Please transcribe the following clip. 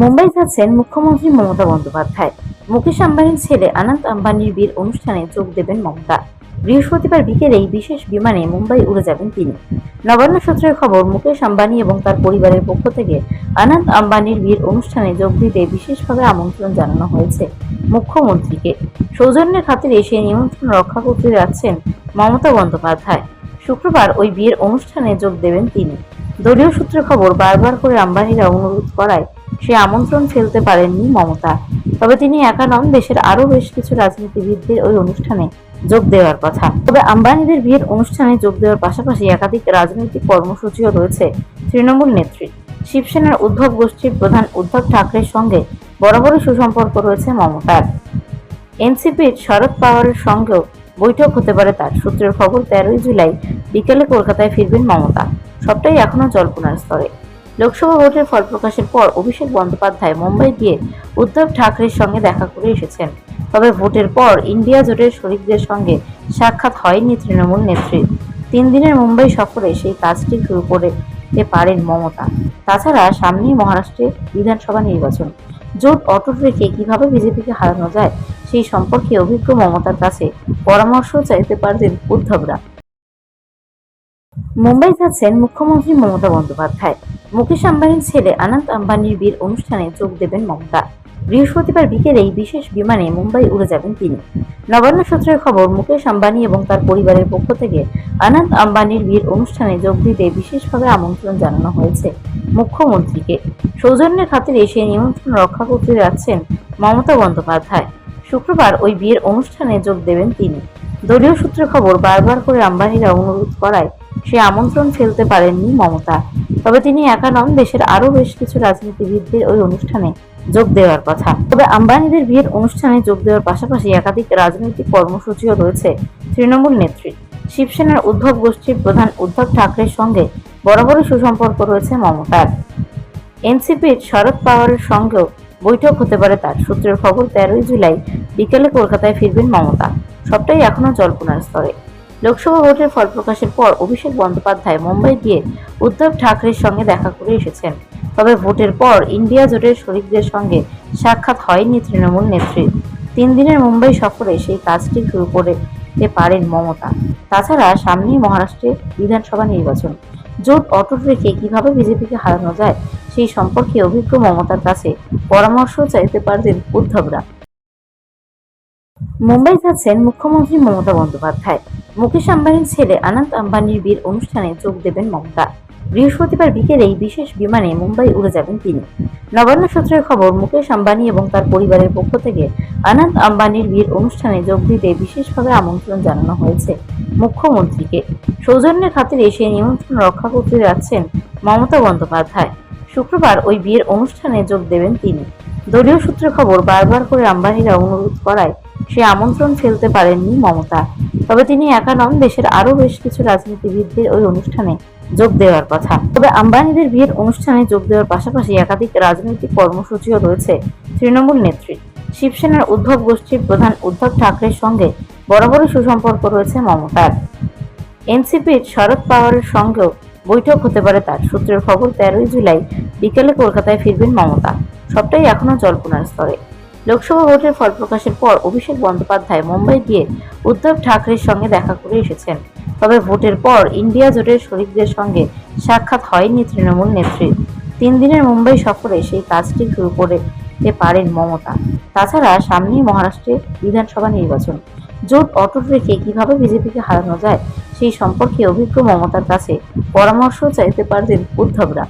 মুম্বাই যাচ্ছেন মুখ্যমন্ত্রী মমতা বন্দ্যোপাধ্যায়। মুকেশ আম্বানির ছেলে আনন্দ আম্বানির বিয়ের অনুষ্ঠানে যোগ দেবেন মমতা। বৃহস্পতিবার বিকেলেই বিশেষ বিমানে মুম্বাই উড়ে যাবেন তিনি। নবান্ন সূত্রের খবর, মুকেশ আম্বানি এবং তার পরিবারের পক্ষ থেকে আনন্দ আম্বানির বিয়ের অনুষ্ঠানে যোগ দিতে বিশেষভাবে আমন্ত্রণ জানানো হয়েছে মুখ্যমন্ত্রীকে। সৌজন্যের খাতিরে সেই নিমন্ত্রণ রক্ষা করতে যাচ্ছেন মমতা বন্দ্যোপাধ্যায়। শুক্রবার ওই বিয়ের অনুষ্ঠানে যোগ দেবেন তিনি। দলীয় সূত্রে খবর, বারবার করে আম্বানিরা অনুরোধ করায় সে আমন্ত্রণ ফেলতে পারেননি মমতা। তবে তিনি একা নন, দেশের আরও বেশ কিছু রাজনীতিবিদদের ওই অনুষ্ঠানে যোগ দেওয়ার কথা। তবে আম্বানিদের বিয়ের অনুষ্ঠানে যোগ দেওয়ার পাশাপাশি একাধিক রাজনৈতিক কর্মসূচিও রয়েছে তৃণমূল নেত্রী শিবসেনার উদ্ধব গোষ্ঠীর প্রধান উদ্ধব ঠাকরের সঙ্গে বরাবরই সুসম্পর্ক রয়েছে মমতার। এনসিপির শরদ পাওয়ারের সঙ্গেও বৈঠক হতে পারে তার। সূত্রের খবর, তেরোই জুলাই বিকেলে কলকাতায় ফিরবেন মমতা। সবটাই এখনও জল্পনার স্তরে। লোকসভা ভোটের ফল প্রকাশের পর অভিষেক বন্দ্যোপাধ্যায় মুম্বাই গিয়ে উদ্ধব ঠাকরের সঙ্গে দেখা করে এসেছেন। তবে ভোটের পর ইন্ডিয়া জোটের শরিকদের সঙ্গে সাক্ষাৎ হয়নি তৃণমূল নেত্রীর তিন দিনের মুম্বাই সফরে সেই কাজটি শুরু করতে পারেন মমতা। তাছাড়া সামনেই মহারাষ্ট্রে বিধানসভা নির্বাচন। জোট অটুট রেখে কীভাবে বিজেপিকে হারানো যায় সেই সম্পর্কে অভিজ্ঞ মমতার কাছে পরামর্শ চাইতে পারতেন উদ্ধবরা। মুম্বাই যাচ্ছেন মুখ্যমন্ত্রী মমতা বন্দ্যোপাধ্যায়। মুকেশ আম্বানির ছেলে আনন্দ আম্বানির বিয়ের অনুষ্ঠানে যোগ দেবেন মমতা। বৃহস্পতিবার বিকেলেই বিশেষ বিমানে মুম্বাই উড়ে যাবেন তিনি। নবান্ন সূত্রের খবর, মুকেশ আম্বানি এবং তার পরিবারের পক্ষ থেকে আনন্দ আম্বানির বিয়ের অনুষ্ঠানে যোগ দিতে বিশেষভাবে আমন্ত্রণ জানানো হয়েছে মুখ্যমন্ত্রীকে। সৌজন্যের খাতিরে সেই নিমন্ত্রণ রক্ষা করতে যাচ্ছেন মমতা বন্দ্যোপাধ্যায়। শুক্রবার ওই বিয়ের অনুষ্ঠানে যোগ দেবেন তিনি। দলীয় সূত্রে খবর, বারবার করে আম্বানিরা অনুরোধ করায় সে আমন্ত্রণ ফেলতে পারেননি মমতা। তবে তিনি একা নন, দেশের আরও বেশ কিছু রাজনীতিবিদদের ওই অনুষ্ঠানে যোগ দেওয়ার কথা। তবে আম্বানিদের বিয়ের অনুষ্ঠানে যোগ দেওয়ার পাশাপাশি একাধিক রাজনৈতিক কর্মসূচিও রয়েছে তৃণমূল নেত্রী শিবসেনার উদ্ধব গোষ্ঠীর প্রধান উদ্ধব ঠাকরের সঙ্গে বরাবরই সুসম্পর্ক রয়েছে মমতার। এনসিপির শরদ পাওয়ারের সঙ্গেও বৈঠক হতে পারে তার। সূত্রের খবর, তেরোই জুলাই বিকেলে কলকাতায় ফিরবেন মমতা। সবটাই এখনও জল্পনার স্তরে। লোকসভা ভোটের ফল প্রকাশের পর অভিষেক বন্দ্যোপাধ্যায় মুম্বাই গিয়ে উদ্ধব ঠাকরের সঙ্গে দেখা করে এসেছেন। তবে ভোটের পর ইন্ডিয়া জোটের শরিকদের সঙ্গে সাক্ষাৎ হয়নি তৃণমূল নেত্রীর তিন দিনের মুম্বাই সফরে সেই কাজটি শুরু করতে পারেন মমতা। তাছাড়া সামনেই মহারাষ্ট্রে বিধানসভা নির্বাচন। জোট অটুট রেখে কীভাবে বিজেপিকে হারানো যায় সেই সম্পর্কে অভিজ্ঞ মমতার কাছে পরামর্শ চাইতে পারতেন উদ্ধবরা। মুম্বাই যাচ্ছেন মুখ্যমন্ত্রী মমতা বন্দ্যোপাধ্যায়। মুকেশ আম্বানির ছেলে আনন্দ আম্বানির বিয়ের অনুষ্ঠানে যোগ দেবেন মমতা। বৃহস্পতিবার বিকেলেই বিশেষ বিমানে মুম্বাই উড়ে যাবেন তিনি। নবান্ন সূত্রের খবর, মুকেশ আম্বানি এবং তার পরিবারের পক্ষ থেকে আনন্দ আম্বানির বিয়ের অনুষ্ঠানে যোগ দিতে বিশেষভাবে আমন্ত্রণ জানানো হয়েছে মুখ্যমন্ত্রীকে। সৌজন্যের খাতিরে সেই নিমন্ত্রণ রক্ষা করতে যাচ্ছেন মমতা বন্দ্যোপাধ্যায়। শুক্রবার ওই বিয়ের অনুষ্ঠানে যোগ দেবেন তিনি। দলীয় সূত্রে খবর, বারবার করে আম্বানিরা অনুরোধ করায় সে আমন্ত্রণ ফেলতে পারেননি মমতা। তবে তিনি একা নন, দেশের আরও বেশ কিছু রাজনীতিবিদদের ওই অনুষ্ঠানে যোগ দেওয়ার কথা। তবে আম্বানিদের বিয়ের অনুষ্ঠানে যোগ দেওয়ার পাশাপাশি একাধিক রাজনৈতিক কর্মসূচিও রয়েছে তৃণমূল নেত্রী শিবসেনার উদ্ধব গোষ্ঠীর প্রধান উদ্ধব ঠাকরের সঙ্গে বরাবরই সুসম্পর্ক রয়েছে মমতার। এনসিপির শরদ পাওয়ারের সঙ্গেও বৈঠক হতে পারে তার। সূত্রের খবর, তেরোই জুলাই বিকেলে কলকাতায় ফিরবেন মমতা। সবটাই এখনও জল্পনার স্তরে। লোকসভা ভোটের ফল প্রকাশের পর অভিষেক বন্দ্যোপাধ্যায় মুম্বাই গিয়ে উদ্ধব ঠাকরের সঙ্গে দেখা করে এসেছেন। তবে ভোটের পর ইন্ডিয়া জোটের শরিকদের সঙ্গে সাক্ষাৎ হয়নি তৃণমূল নেত্রীর তিন দিনের মুম্বাই সফরে সেই কাজটি শুরু করে পারেন মমতা। তাছাড়া সামনেই মহারাষ্ট্রে বিধানসভা নির্বাচন। জোট অটুট রেখে কীভাবে বিজেপিকে হারানো যায় সেই সম্পর্কে অভিজ্ঞ মমতার কাছে পরামর্শ চাইতে পারতেন উদ্ধবরা।